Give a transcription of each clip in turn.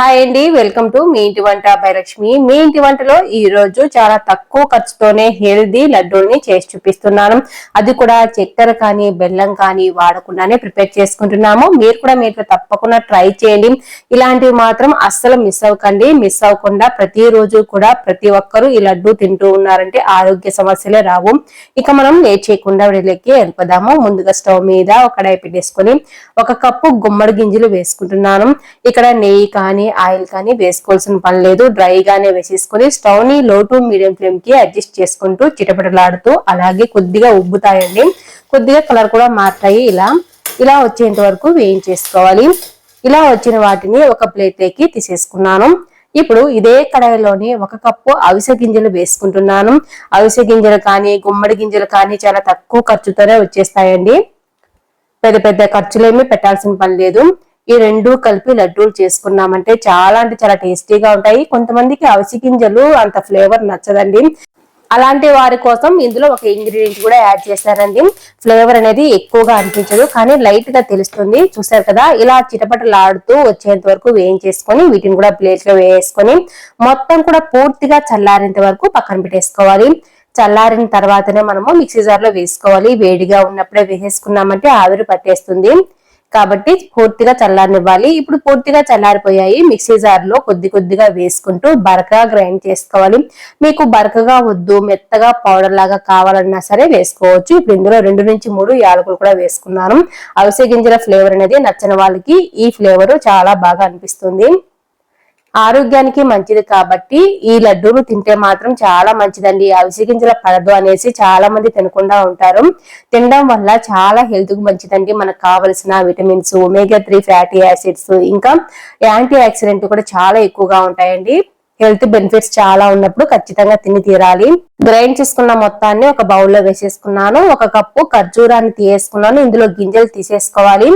Hi అండి welcome to me ఇంటి వంట భైలక్ష్మి మీ ఇంటి వంటలో ఈ రోజు చాలా తక్కువ ఖర్చుతోనే హెల్దీ లడ్డూల్ని చేసి చూపిస్తున్నాను. అది కూడా చక్కెర కానీ బెల్లం కానీ వాడకుండానే ప్రిపేర్ చేసుకుంటున్నాము. మీరు కూడా మీరు తప్పకుండా ట్రై చేయండి. ఇలాంటివి మాత్రం అస్సలు మిస్ అవ్వకండి. మిస్ అవ్వకుండా ప్రతిరోజు కూడా ప్రతి ఒక్కరూ ఈ లడ్డు తింటూ ఉన్నారంటే ఆరోగ్య సమస్యలే రావు. ఇక మనం లేట్ చేయకుండా వెళ్ళిపోదాము ముందుగా స్టవ్ మీద ఒక కడాయి ఒక కప్పు గుమ్మడి గింజలు వేసుకుంటున్నాను. ఇక్కడ నెయ్యి కానీ ఆయిల్ కానీ వేసుకోవాల్సిన పని లేదు. డ్రైగానే వేసేసుకొని స్టవ్ని లో టు మీడియం ఫ్లేమ్కి అడ్జస్ట్ చేసుకుంటూ చిటపటలాడుతూ అలాగే కొద్దిగా ఉబ్బుతాయండి. కొద్దిగా కలర్ కూడా మారుతాయి. ఇలా ఇలా వచ్చేంత వరకు వేయించేసుకోవాలి. ఇలా వచ్చిన వాటిని ఒక ప్లేట్లోకి తీసేసుకున్నాను. ఇప్పుడు ఇదే కడాయిలోని ఒక కప్పు అవిసె గింజలు వేసుకుంటున్నాను. అవిసె గింజలు కానీ గుమ్మడి గింజలు కానీ చాలా తక్కువ ఖర్చుతోనే వచ్చేస్తాయండి. పెద్ద పెద్ద ఖర్చులేమీ పెట్టాల్సిన పని లేదు. ఈ రెండు కలిపి లడ్డూలు చేసుకున్నామంటే చాలా అంటే చాలా టేస్టీగా ఉంటాయి. కొంతమందికి అవిసి గింజలు అంత ఫ్లేవర్ నచ్చదండి. అలాంటి వారి కోసం ఇందులో ఒక ఇంగ్రీడియంట్ కూడా యాడ్ చేశారండి. ఫ్లేవర్ అనేది ఎక్కువగా అనిపించదు కానీ లైట్గా తెలుస్తుంది. చూసారు కదా ఇలా చిటపటలాడుతూ వచ్చేంత వరకు వేయించేసుకొని వీటిని కూడా ప్లేట్లో వేసుకొని మొత్తం కూడా పూర్తిగా చల్లారేంత వరకు పక్కన పెట్టేసుకోవాలి. చల్లారిన తర్వాతనే మనము మిక్సీ జార్లో వేసుకోవాలి. వేడిగా ఉన్నప్పుడే వేసేసుకున్నామంటే ఆవిరి పట్టేస్తుంది. కాబట్టి పూర్తిగా చల్లారనివ్వాలి. ఇప్పుడు పూర్తిగా చల్లారిపోయాయి. మిక్సీ జార్లో కొద్ది కొద్దిగా వేసుకుంటూ బరకగా గ్రైండ్ చేసుకోవాలి. మీకు బరకగా వద్దు మెత్తగా పౌడర్ లాగా కావాలన్నా సరే వేసుకోవచ్చు. ఇప్పుడు ఇందులో రెండు నుంచి మూడు యాలకులు కూడా వేసుకున్నాను. అవిసె గింజల ఫ్లేవర్ అనేది నచ్చిన వాళ్ళకి ఈ ఫ్లేవర్ చాలా బాగా అనిపిస్తుంది. ఆరోగ్యానికి మంచిది కాబట్టి ఈ లడ్డూలు తింటే మాత్రం చాలా మంచిదండి. అవిసి గింజల పడదు అనేసి చాలా మంది తినకుండా ఉంటారు. తినడం వల్ల చాలా హెల్త్కు మంచిదండి. మనకు కావలసిన vitamins omega three fatty acids ఇంకా యాంటీ ఆక్సిడెంట్ కూడా చాలా ఎక్కువగా ఉంటాయండి. హెల్త్ బెనిఫిట్స్ చాలా ఉన్నప్పుడు ఖచ్చితంగా తిని తీరాలి. గ్రైండ్ చేసుకున్న మొత్తాన్ని ఒక బౌల్లో వేసేసుకున్నాను. ఒక కప్పు ఖర్జూరాన్ని తీసేసుకున్నాను. ఇందులో గింజలు తీసేసుకోవాలి.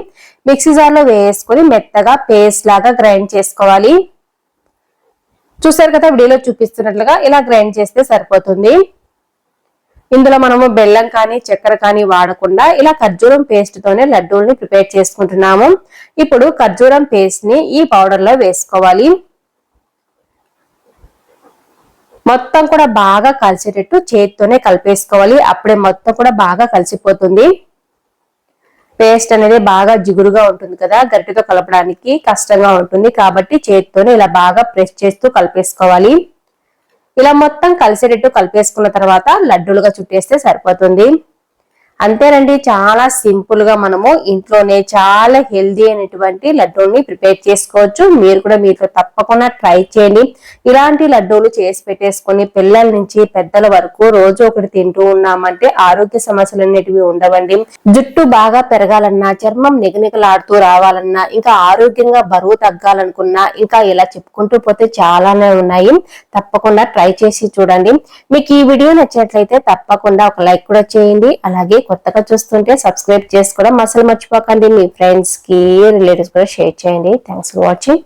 మిక్సీ జార్లో వేసుకుని మెత్తగా పేస్ట్ లాగా గ్రైండ్ చేసుకోవాలి. చూసారు కదా వీడియోలో చూపిస్తున్నట్లుగా ఇలా గ్రైండ్ చేస్తే సరిపోతుంది. ఇందులో మనము బెల్లం కానీ చక్కెర కానీ వాడకుండా ఇలా ఖర్జూరం పేస్ట్ తోనే లడ్డూల్ని ప్రిపేర్ చేసుకుంటున్నాము. ఇప్పుడు ఖర్జూరం పేస్ట్ని ఈ పౌడర్లో వేసుకోవాలి. మొత్తం కూడా బాగా కలిసేటట్టు చేతితోనే కలిపేసుకోవాలి. అప్పుడే మొత్తం కూడా బాగా కలిసిపోతుంది. పేస్ట్ అనేది బాగా జిగురుగా ఉంటుంది కదా గట్టితో కలపడానికి కష్టంగా ఉంటుంది కాబట్టి చేతితోనే ఇలా బాగా ప్రెస్ చేస్తూ కలిపేసుకోవాలి. ఇలా మొత్తం కలిసేటట్టు కలిపేసుకున్న తర్వాత లడ్డూలుగా చుట్టేస్తే సరిపోతుంది. అంతేనండి చాలా సింపుల్గా మనము ఇంట్లోనే చాలా హెల్దీ అయినటువంటి లడ్డూల్ని ప్రిపేర్ చేసుకోవచ్చు. మీరు కూడా మీరు తప్పకుండా ట్రై చేయండి. ఇలాంటి లడ్డూలు చేసి పెట్టేసుకొని పిల్లల నుంచి పెద్దల వరకు రోజు ఒకటి తింటూ ఉన్నామంటే ఆరోగ్య సమస్యలు అనేటివి ఉండవండి. జుట్టు బాగా పెరగాలన్నా చర్మం నిగనిగలాడుతూ రావాలన్నా ఇంకా ఆరోగ్యంగా బరువు తగ్గాలనుకున్నా ఇంకా ఇలా చెప్పుకుంటూ పోతే చాలానే ఉన్నాయి. తప్పకుండా ట్రై చేసి చూడండి. మీకు ఈ వీడియో నచ్చినట్లయితే తప్పకుండా ఒక లైక్ కూడా చేయండి. అలాగే కొత్తగా చూస్తుంటే సబ్స్క్రైబ్ చేసుకోవడం అసలు మర్చిపోకండి. మీ ఫ్రెండ్స్కి రిలేటివ్స్ కూడా షేర్ చేయండి. Thanks for watching